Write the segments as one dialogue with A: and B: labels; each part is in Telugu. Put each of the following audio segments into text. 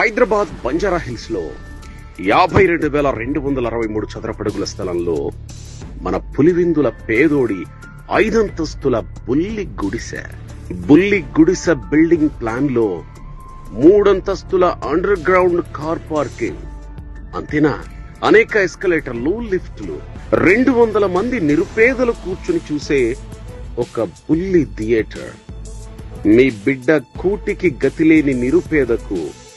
A: హైదరాబాద్ బంజారా హిల్స్లో యాభై రెండు వేల రెండు వందల అరవై మూడు చదరపడుగుల స్థలంలో మన పులివిందుల పేదోడి ఐదంతస్తుల బుల్లి గుడిసె. బుల్లి గుడిసె బిల్డింగ్ ప్లాన్లో మూడంతస్తుల అండర్ గ్రౌండ్ కార్ పార్కింగ్. అంతేనా? అనేక ఎస్కలేటర్లు లిఫ్ట్లు. రెండు వందల మంది నిరుపేదలు కూర్చుని చూసే ఒక బుల్లి థియేటర్. మీ బిడ్డ కూటికి గతిలేని నిరుపేదకు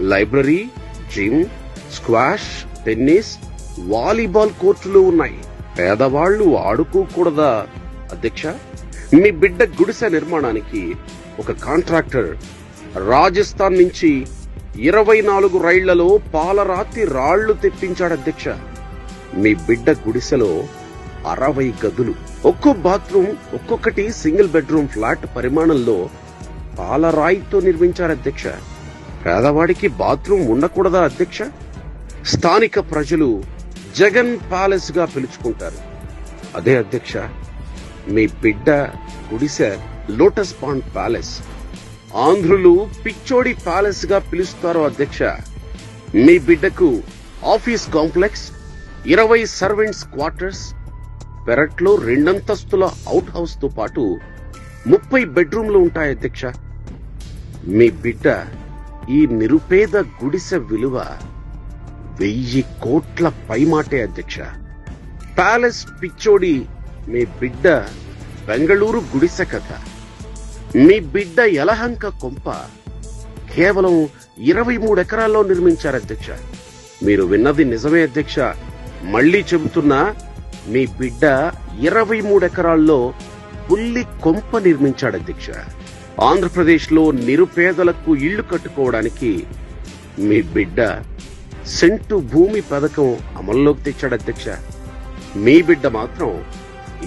A: library gym squash tennis volleyball కోర్టులు ఉన్నాయి. పేదవాళ్ళు ఆడుకోకూడదా? అధ్యక్ష మీ బిడ్డ గుడిసె నిర్మాణానికి ఒక కాంట్రాక్టర్. రాజస్థాన్ నుంచి ఇరవై నాలుగు రైళ్ళలో పాలరాతి రాళ్ళు తెప్పించాడు అధ్యక్ష. మీ బిడ్డ గుడిసెలో అరవై గదులు. ఒక్కో బాత్రూమ్ ఒక్కొక్కటి సింగిల్ బెడ్రూమ్ ఫ్లాట్ పరిమాణంలో పాలరాయితో నిర్మించారు అధ్యక్ష. పేదవాడికి బాత్రూమ్ ఉండకూడదా అధ్యక్ష? స్థానిక ప్రజలు జగన్ ప్యాలెస్గా పిలుచుకుంటారు. అదే అధ్యక్ష మీ బిడ్డ గుడిసె లోటస్ పాండ్ ప్యాలెస్. ఆంధ్రులు పిచ్చోడి ప్యాలెస్గా పిలుస్తారు అధ్యక్ష. మీ బిడ్డకు ఆఫీస్ కాంప్లెక్స్ ఇరవై సర్వెంట్స్ క్వార్టర్స్ పెరట్లో రెండంతస్తుల అవుట్ హౌస్తో పాటు ముప్పై బెడ్రూమ్లు ఉంటాయి అధ్యక్ష. మీ బిడ్డ ఈ నిరుపేద గుడిసె విలువ వెయ్యి కోట్ల పైమాటే అధ్యక్ష. ప్యాలెస్ పిచ్చోడి మీ బిడ్డ బెంగళూరు గుడిసె కథ. మీ బిడ్డ యలహంక కొంప కేవలం ఇరవై మూడు ఎకరాల్లో నిర్మించారు అధ్యక్ష. మీరు విన్నది నిజమే అధ్యక్ష. మళ్ళీ చెబుతున్నా మీ బిడ్డ ఇరవై మూడు ఎకరాల్లో పుల్లి కొంప నిర్మించాడు అధ్యక్ష. ఆంధ్రప్రదేశ్లో నిరుపేదలకు ఇళ్ళు కట్టుకోవడానికి మీ బిడ్డ సెంటు భూమి పథకం అమల్లోకి తెచ్చాడు అధ్యక్ష. మీ బిడ్డ మాత్రం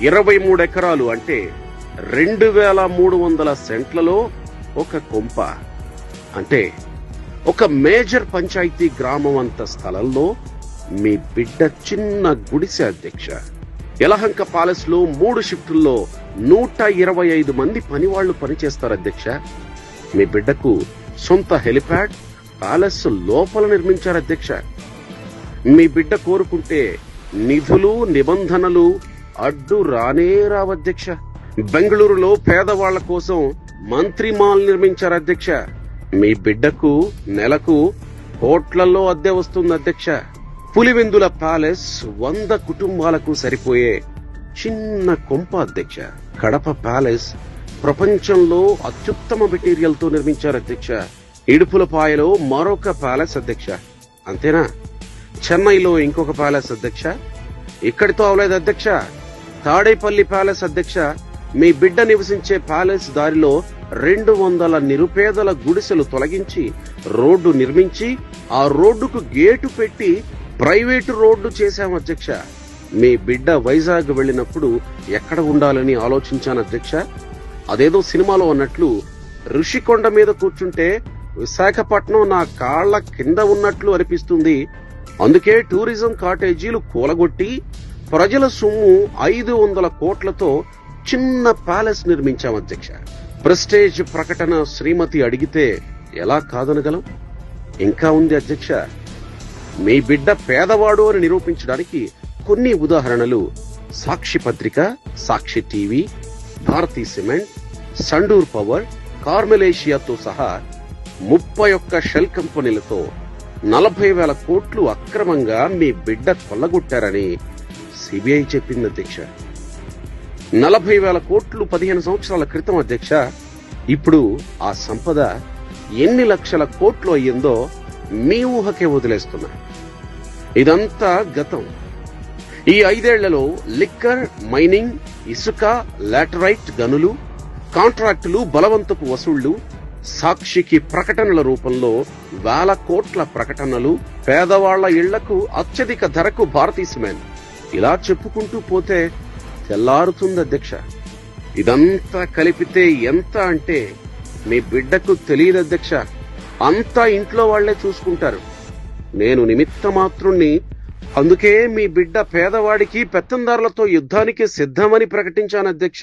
A: ఇరవై మూడు ఎకరాలు అంటే రెండు వేల మూడు వందల సెంట్లలో ఒక కొంప. అంటే ఒక మేజర్ పంచాయతీ గ్రామం అంత స్థలంలో మీ బిడ్డ చిన్న గుడిసె అధ్యక్ష. యలహంక ప్యాలెస్లో మూడు షిఫ్టుల్లో నూట ఇరవై ఐదు మంది పనివాళ్ళు పనిచేస్తారు అధ్యక్ష. మీ బిడ్డకు సొంత హెలిప్యాడ్ ప్యాలెస్ లోపల నిర్మించారు అధ్యక్ష. మీ బిడ్డ కోరుకుంటే నిధులు నిబంధనలు అడ్డు రానే రావధ్యక్ష బెంగళూరులో పేదవాళ్ళ కోసం మంత్రి మాల్ నిర్మించారు అధ్యక్ష. మీ బిడ్డకు నెలకు కోట్లలో అద్దె వస్తుంది అధ్యక్ష. పులివెందుల ప్యాలెస్ వంద కుటుంబాలకు సరిపోయే చిన్న కొంప అధ్యక్ష కడప ప్యాలెస్ ప్రపంచంలో అత్యుత్తమ మెటీరియల్తో నిర్మించారు అధ్యక్ష. ఇడుపులపాయలో మరొక ప్యాలెస్ అధ్యక్ష. అంతేనా? చెన్నైలో ఇంకొక ప్యాలెస్ అధ్యక్ష. ఇక్కడితో అవలేదు అధ్యక్ష. తాడేపల్లి ప్యాలెస్ అధ్యక్ష. మీ బిడ్డ నివసించే ప్యాలెస్ దారిలో రెండు వందల నిరుపేదల గుడిసెలు తొలగించి రోడ్డు నిర్మించి ఆ రోడ్డుకు గేటు పెట్టి ప్రైవేటు రోడ్డు చేశాం అధ్యక్ష. మీ బిడ్డ వైజాగ్ వెళ్ళినప్పుడు ఎక్కడ ఉండాలని ఆలోచించాను అధ్యక్ష? అదేదో సినిమాలో అన్నట్లు ఋషికొండ మీద కూర్చుంటే విశాఖపట్నం నా కాళ్ళ కింద ఉన్నట్లు అనిపిస్తుంది. అందుకే టూరిజం కాటేజీలు కూలగొట్టి ప్రజల సొమ్ము ఐదు వందల కోట్లతో చిన్న ప్యాలెస్ నిర్మించాం అధ్యక్ష. ప్రెస్టేజ్ ప్రకటన శ్రీమతి అడిగితే ఎలా కాదనగలం? ఇంకా ఉంది అధ్యక్ష. మీ బిడ్డ పేదవాడు అని నిరూపించడానికి కొన్ని ఉదాహరణలు. సాక్షి పత్రిక Sakshi TV Bharathi cement Sandur power కార్మెలేషియాతో సహా ముప్పై ఒక్క షెల్ కంపెనీలతో నలభై వేల కోట్లు అక్రమంగా మీ బిడ్డ కొల్లగొట్టారని సిబిఐ చెప్పింది అధ్యక్ష. నలభై వేల కోట్లు పదిహేను సంవత్సరాల క్రితం అధ్యక్ష ఇప్పుడు ఆ సంపద ఎన్ని లక్షల కోట్లు అయ్యిందో మీ ఊహకే వదిలేస్తున్నా. ఇదంతా గతం. ఈ ఐదేళ్ళలో లిక్కర్ మైనింగ్ ఇసుక లాటరైట్ గనులు కాంట్రాక్టులు బలవంతపు వసూళ్ళు సాక్షికి ప్రకటనల రూపంలో వేల కోట్ల ప్రకటనలు పేదవాళ్ళ ఇళ్ళకు అత్యధిక ధరకు భారతీయమైన సిమెంట్. ఇలా చెప్పుకుంటూ పోతే తెల్లారుతుంది అధ్యక్ష ఇదంతా కలిపితే ఎంత అంటే మీ బిడ్డకు తెలియదు అధ్యక్ష అంతా ఇంట్లో వాళ్ళే చూసుకుంటారు. నేను నిమిత్త మాత్రుణ్ణి అందుకే మీ బిడ్డ పేదవాడికి పెత్తందారులతో యుద్ధానికి సిద్ధమని ప్రకటించాను అధ్యక్ష.